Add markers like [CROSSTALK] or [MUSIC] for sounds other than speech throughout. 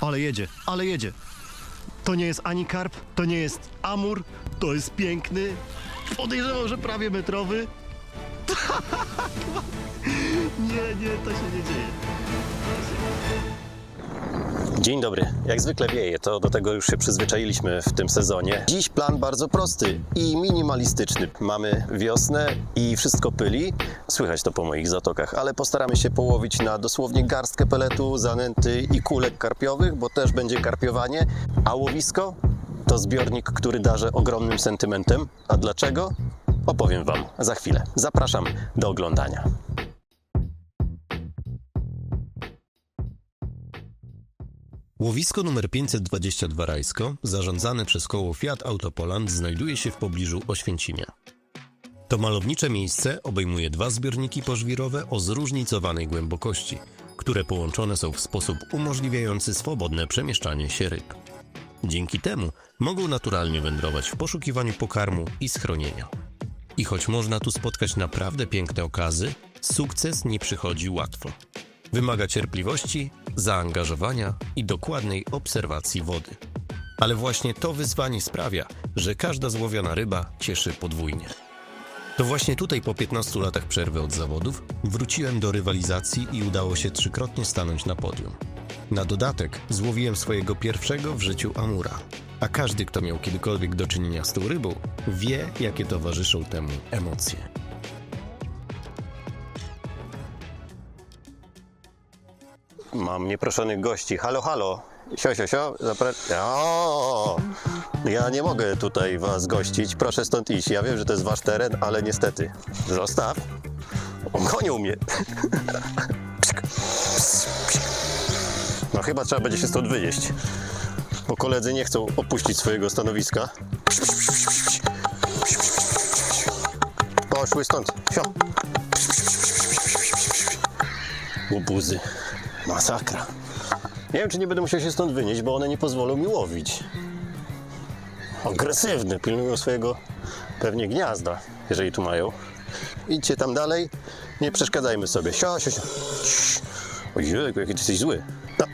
Ale jedzie, ale jedzie. To nie jest ani karp, to nie jest amur, to jest piękny. Podejrzewam, że prawie metrowy. [LAUGHS] nie, nie, to się nie dzieje. Dzień dobry. Jak zwykle wieje, to do tego już się przyzwyczailiśmy w tym sezonie. Dziś plan bardzo prosty i minimalistyczny. Mamy wiosnę i wszystko pyli. Słychać to po moich zatokach, ale postaramy się połowić na dosłownie garstkę peletu, zanęty i kulek karpiowych, bo też będzie karpiowanie. A łowisko to zbiornik, który darzę ogromnym sentymentem. A dlaczego? Opowiem Wam za chwilę. Zapraszam do oglądania. Łowisko numer 522 Rajsko, zarządzane przez koło Fiat Autopoland, znajduje się w pobliżu Oświęcimia. To malownicze miejsce obejmuje dwa zbiorniki pożwirowe o zróżnicowanej głębokości, które połączone są w sposób umożliwiający swobodne przemieszczanie się ryb. Dzięki temu mogą naturalnie wędrować w poszukiwaniu pokarmu i schronienia. I choć można tu spotkać naprawdę piękne okazy, sukces nie przychodzi łatwo. Wymaga cierpliwości, zaangażowania i dokładnej obserwacji wody. Ale właśnie to wyzwanie sprawia, że każda złowiona ryba cieszy podwójnie. To właśnie tutaj po 15 latach przerwy od zawodów wróciłem do rywalizacji i udało się trzykrotnie stanąć na podium. Na dodatek złowiłem swojego pierwszego w życiu amura. A każdy, kto miał kiedykolwiek do czynienia z tą rybą, wie, jakie towarzyszą temu emocje. Mam nieproszonych gości. Halo, halo. Sio, sio, sio. Zapra-! Ja nie mogę tutaj was gościć. Proszę stąd iść. Ja wiem, że to jest wasz teren, ale niestety. Zostaw. On gonił mnie. No chyba trzeba będzie się stąd wynieść. Bo koledzy nie chcą opuścić swojego stanowiska. Poszły stąd. Sio. Łobuzy. Masakra. Nie wiem, czy nie będę musiał się stąd wynieść, bo one nie pozwolą mi łowić. Agresywne, pilnują swojego pewnie gniazda, jeżeli tu mają. Idźcie tam dalej, nie przeszkadzajmy sobie. Sio, sio, sio. Cii. Ojej, jaki ty jesteś zły. No,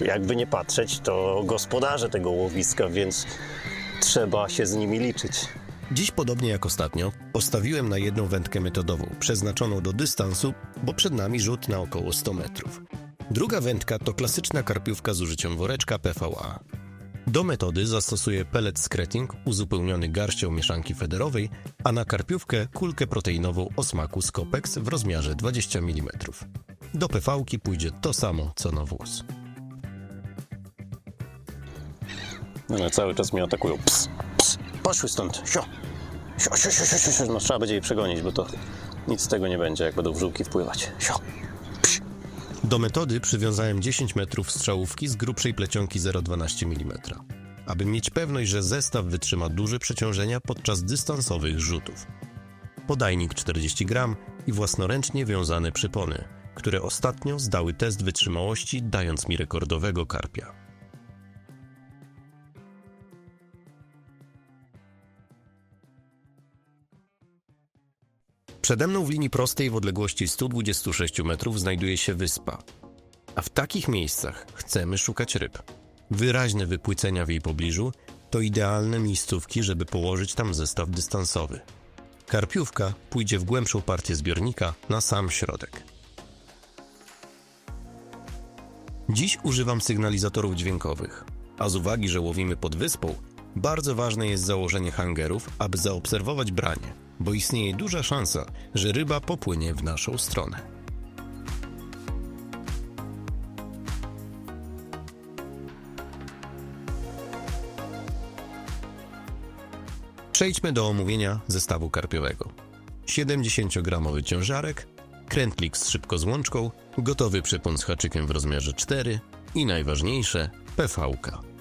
jakby nie patrzeć, to gospodarze tego łowiska, więc trzeba się z nimi liczyć. Dziś, podobnie jak ostatnio, postawiłem na jedną wędkę metodową, przeznaczoną do dystansu, bo przed nami rzut na około 100 metrów. Druga wędka to klasyczna karpiówka z użyciem woreczka PVA. Do metody zastosuję pellet skretting uzupełniony garścią mieszanki federowej, a na karpiówkę kulkę proteinową o smaku Scopex w rozmiarze 20 mm. Do PV-ki pójdzie to samo, co na wóz. One cały czas mnie atakują. Ps, ps, poszły stąd. Sio. Sio, sio, sio, sio, sio. No trzeba będzie je przegonić, bo to nic z tego nie będzie, jak będą w żółki wpływać. Sio. Do metody przywiązałem 10 metrów strzałówki z grubszej plecionki 0,12 mm, aby mieć pewność, że zestaw wytrzyma duże przeciążenia podczas dystansowych rzutów. Podajnik 40 gram i własnoręcznie wiązane przypony, które ostatnio zdały test wytrzymałości, dając mi rekordowego karpia. Przede mną w linii prostej w odległości 126 metrów znajduje się wyspa. A w takich miejscach chcemy szukać ryb. Wyraźne wypłycenia w jej pobliżu to idealne miejscówki, żeby położyć tam zestaw dystansowy. Karpiówka pójdzie w głębszą partię zbiornika na sam środek. Dziś używam sygnalizatorów dźwiękowych, a z uwagi, że łowimy pod wyspą, bardzo ważne jest założenie hangerów, aby zaobserwować branie, bo istnieje duża szansa, że ryba popłynie w naszą stronę. Przejdźmy do omówienia zestawu karpiowego. 70-gramowy ciężarek, krętlik z szybko złączką, gotowy przepon z haczykiem w rozmiarze 4 i najważniejsze PV-ka.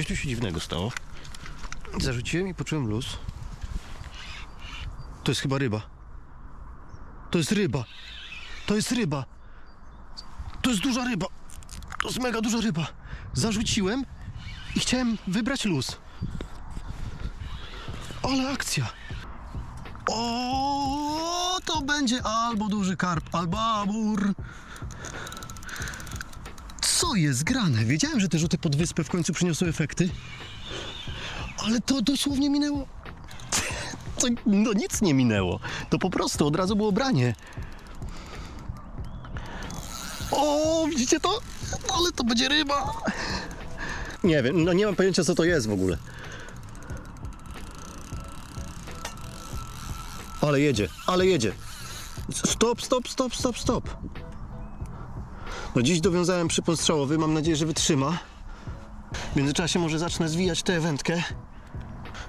Coś tu się dziwnego stało. Zarzuciłem i poczułem luz. To jest chyba ryba. To jest ryba. To jest ryba. To jest duża ryba. To jest mega duża ryba. Zarzuciłem i chciałem wybrać luz. Ale akcja. O, to będzie albo duży karp, albo amur. Co jest grane? Wiedziałem, że te rzuty pod wyspę w końcu przyniosły efekty. Ale to dosłownie minęło. To, no nic nie minęło. To po prostu od razu było branie. O, widzicie to? Ale to będzie ryba. Nie wiem, no nie mam pojęcia co to jest w ogóle. Ale jedzie, ale jedzie. Stop, stop, stop, stop, stop. No dziś dowiązałem przypon strzałowy, mam nadzieję, że wytrzyma. W międzyczasie może zacznę zwijać tę wędkę,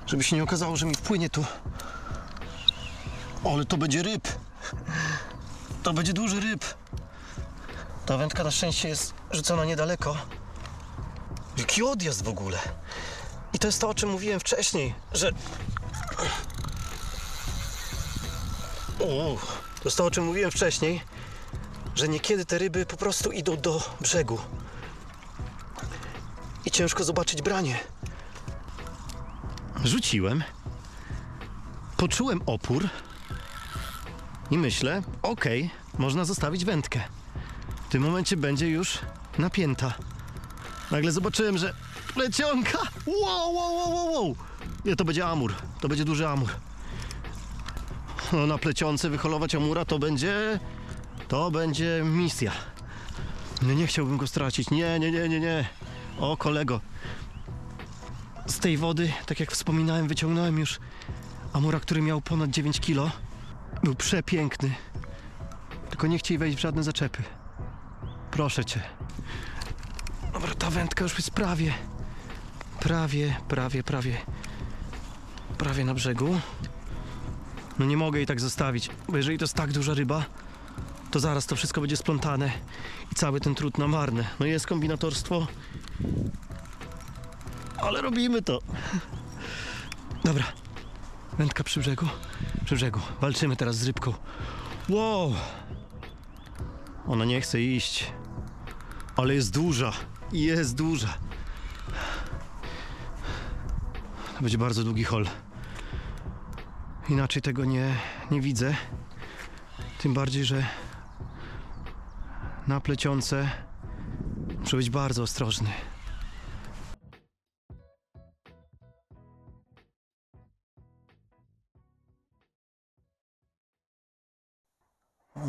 żeby się nie okazało, że mi wpłynie tu. Ale to będzie ryb. To będzie duży ryb. Ta wędka na szczęście jest rzucona niedaleko. Jaki odjazd w ogóle. I to jest to, o czym mówiłem wcześniej, że... O, to jest to, o czym mówiłem wcześniej, że niekiedy te ryby po prostu idą do brzegu. I ciężko zobaczyć branie. Rzuciłem. Poczułem opór. I myślę, okej, można zostawić wędkę. W tym momencie będzie już napięta. Nagle zobaczyłem, że plecionka! Wow, wow, wow, wow, wow! Nie, to będzie amur. To będzie duży amur. No, na plecionce wyholować amura to będzie... To będzie misja. No nie chciałbym go stracić. Nie, nie, nie, nie, nie. O, kolego. Z tej wody, tak jak wspominałem, wyciągnąłem już amura, który miał ponad 9 kilo. Był przepiękny. Tylko nie chciej wejść w żadne zaczepy. Proszę cię. Dobra, ta wędka już jest prawie, prawie, prawie, prawie, prawie na brzegu. No nie mogę jej tak zostawić, bo jeżeli to jest tak duża ryba, to zaraz to wszystko będzie splątane i cały ten trud na marne. No jest kombinatorstwo, ale robimy to. Dobra, wędka przy brzegu, przy brzegu. Walczymy teraz z rybką. Wow! Ona nie chce iść. Ale jest duża. Jest duża. To będzie bardzo długi hol. Inaczej tego nie, nie widzę. Tym bardziej, że na plecionce muszę być bardzo ostrożny.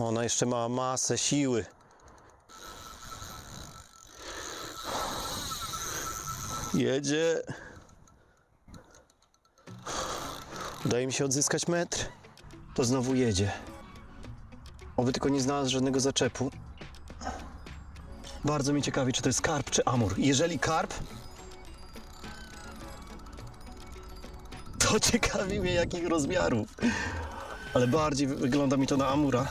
Ona jeszcze ma masę siły. Jedzie. Udaje mi się odzyskać metr. To znowu jedzie. Oby tylko nie znalazł żadnego zaczepu. Bardzo mi ciekawi, czy to jest karp, czy amur. Jeżeli karp, to [LAUGHS] ciekawi mnie jakich rozmiarów. Ale bardziej wy- wygląda mi to na amura.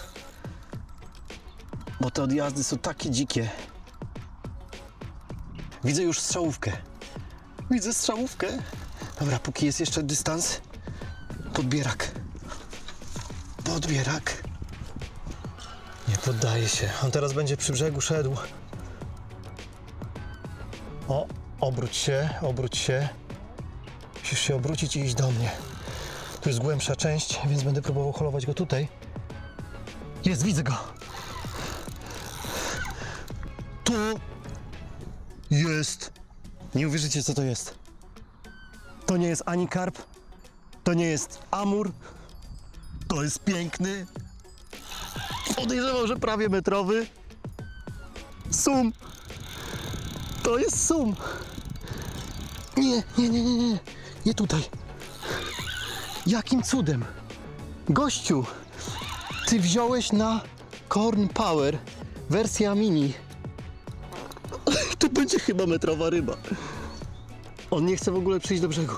Bo te odjazdy są takie dzikie. Widzę już strzałówkę. Widzę strzałówkę. Dobra, póki jest jeszcze dystans, podbierak. Podbierak. Nie poddaje się. On teraz będzie przy brzegu szedł. Obróć się, obróć się. Musisz się obrócić i iść do mnie. Tu jest głębsza część, więc będę próbował holować go tutaj. Jest, widzę go. To jest. Nie uwierzycie, co to jest. To nie jest ani karp, to nie jest amur, to jest piękny. Podejrzewał, że prawie metrowy. Sum. To jest sum. Nie, nie, nie, nie, nie. Nie tutaj. Jakim cudem? Gościu, ty wziąłeś na Corn Power wersja mini. To będzie chyba metrowa ryba. On nie chce w ogóle przyjść do brzegu.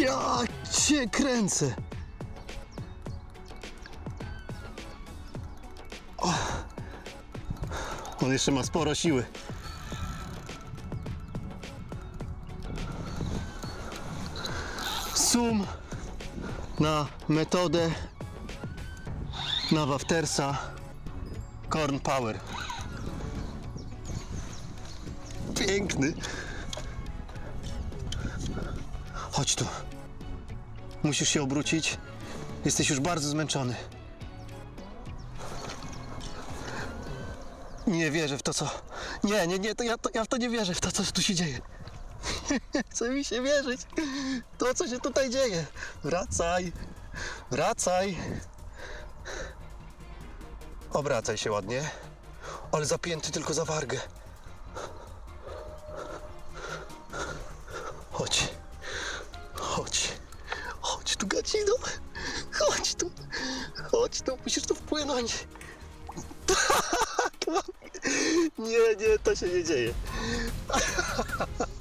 Ja cię kręcę. On jeszcze ma sporo siły. Sum na metodę na Waftersa Corn Power. Piękny. Chodź tu. Musisz się obrócić. Jesteś już bardzo zmęczony. Nie wierzę w to, co. Nie, nie, nie, to ja, to, ja w to nie wierzę, w to, co tu się dzieje. [LAUGHS] Chce mi się wierzyć. To, co się tutaj dzieje. Wracaj. Wracaj. Obracaj się ładnie. Ale zapięty tylko za wargę. Chodź. Chodź. Chodź tu, gacino. Chodź tu. Chodź tu, musisz tu wpłynąć. [LAUGHS] Nie, nie, to się nie dzieje. [LAUGHS]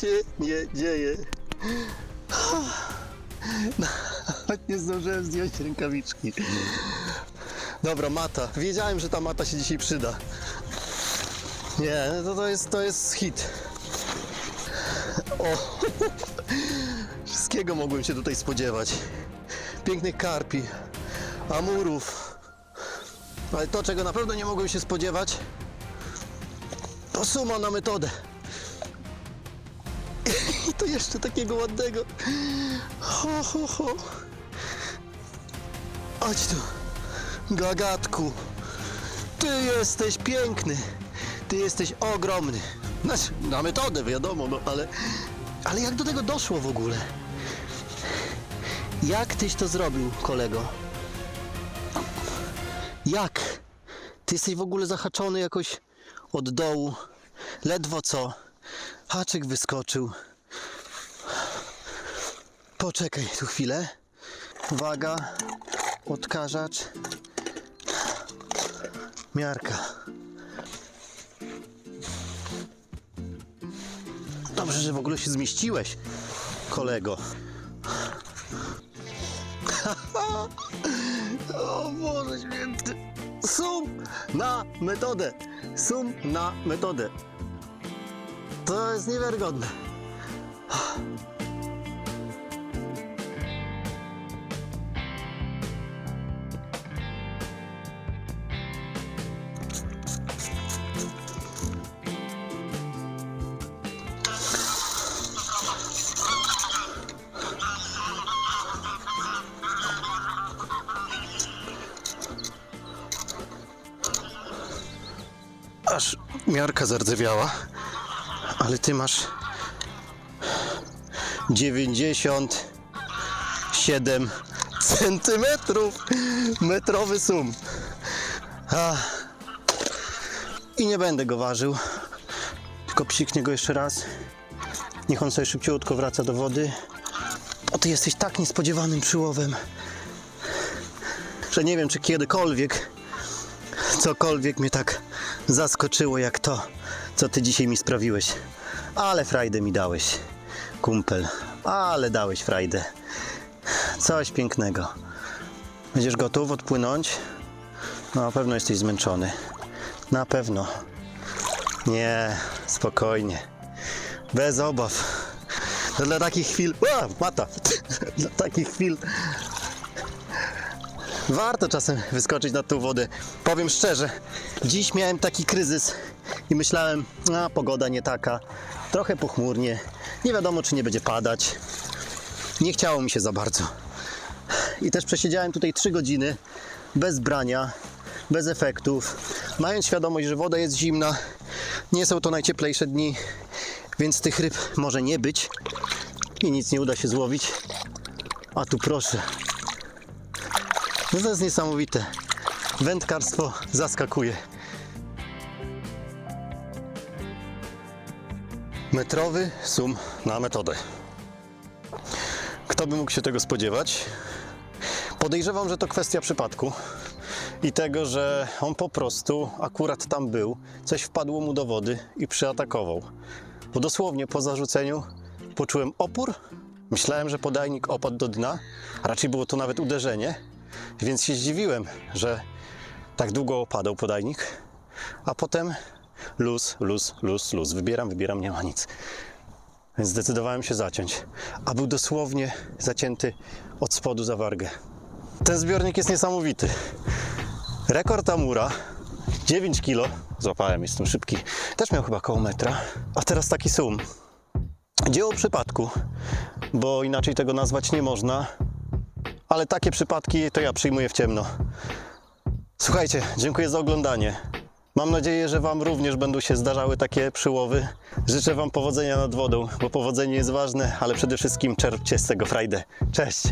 Się nie dzieje. Nawet nie zdążyłem zdjąć rękawiczki. Dobra, mata. Wiedziałem, że ta mata się dzisiaj przyda. Nie, to, to, jest, to jest hit. O, [LAUGHS] wszystkiego mogłem się tutaj spodziewać. Pięknych karpi, amurów. Ale to, czego naprawdę nie mogłem się spodziewać, to suma na metodę. I to jeszcze takiego ładnego. Ho, ho, ho. Chodź tu. Gagatku. Ty jesteś piękny. Ty jesteś ogromny. Znaczy, na metodę, wiadomo, no ale... Ale jak do tego doszło w ogóle? Jak tyś to zrobił, kolego? Jak? Ty jesteś w ogóle zahaczony jakoś od dołu. Ledwo co. Haczyk wyskoczył. Poczekaj tu chwilę. Uwaga. Odkażacz. Miarka. Dobrze, że w ogóle się zmieściłeś, kolego. [LAUGHS] o Boże święty. Sum na metodę. Sum na metodę. To jest niewiarygodne. Miarka zardzewiała, ale ty masz 97 centymetrów metrowy sum. A. I nie będę go ważył, tylko psiknę go jeszcze raz. Niech on sobie szybciutko wraca do wody. O, ty jesteś tak niespodziewanym przyłowem, że nie wiem, czy kiedykolwiek cokolwiek mnie tak zaskoczyło jak to, co ty dzisiaj mi sprawiłeś. Ale frajdę mi dałeś, kumpel. Ale dałeś frajdę. Coś pięknego. Będziesz gotów odpłynąć? No, na pewno jesteś zmęczony. Na pewno. Nie, spokojnie. Bez obaw. Dla takich chwil. O, mata! [LAUGHS] dla takich chwil Warto czasem wyskoczyć na tą wodę. Powiem szczerze, dziś miałem taki kryzys i myślałem, a pogoda nie taka, trochę pochmurnie, nie wiadomo czy nie będzie padać. Nie chciało mi się za bardzo. I też przesiedziałem tutaj 3 godziny bez brania, bez efektów, mając świadomość, że woda jest zimna, nie są to najcieplejsze dni, więc tych ryb może nie być i nic nie uda się złowić. A tu proszę, no to jest niesamowite. Wędkarstwo zaskakuje. Metrowy sum na metodę. Kto by mógł się tego spodziewać? Podejrzewam, że to kwestia przypadku i tego, że on po prostu akurat tam był, coś wpadło mu do wody i przyatakował. Bo dosłownie po zarzuceniu poczułem opór. Myślałem, że podajnik opadł do dna, a raczej było to nawet uderzenie, więc się zdziwiłem, że tak długo opadał podajnik, a potem luz, luz, luz, luz. Wybieram, wybieram, nie ma nic. Więc zdecydowałem się zaciąć. A był dosłownie zacięty od spodu za wargę. Ten zbiornik jest niesamowity. Rekord Amura 9 kg. Złapałem, jestem szybki. Też miał chyba koło metra. A teraz taki sum. Dzieło przypadku, bo inaczej tego nazwać nie można. Ale takie przypadki to ja przyjmuję w ciemno. Słuchajcie, dziękuję za oglądanie. Mam nadzieję, że Wam również będą się zdarzały takie przyłowy. Życzę Wam powodzenia nad wodą, bo powodzenie jest ważne, ale przede wszystkim czerpcie z tego frajdę. Cześć!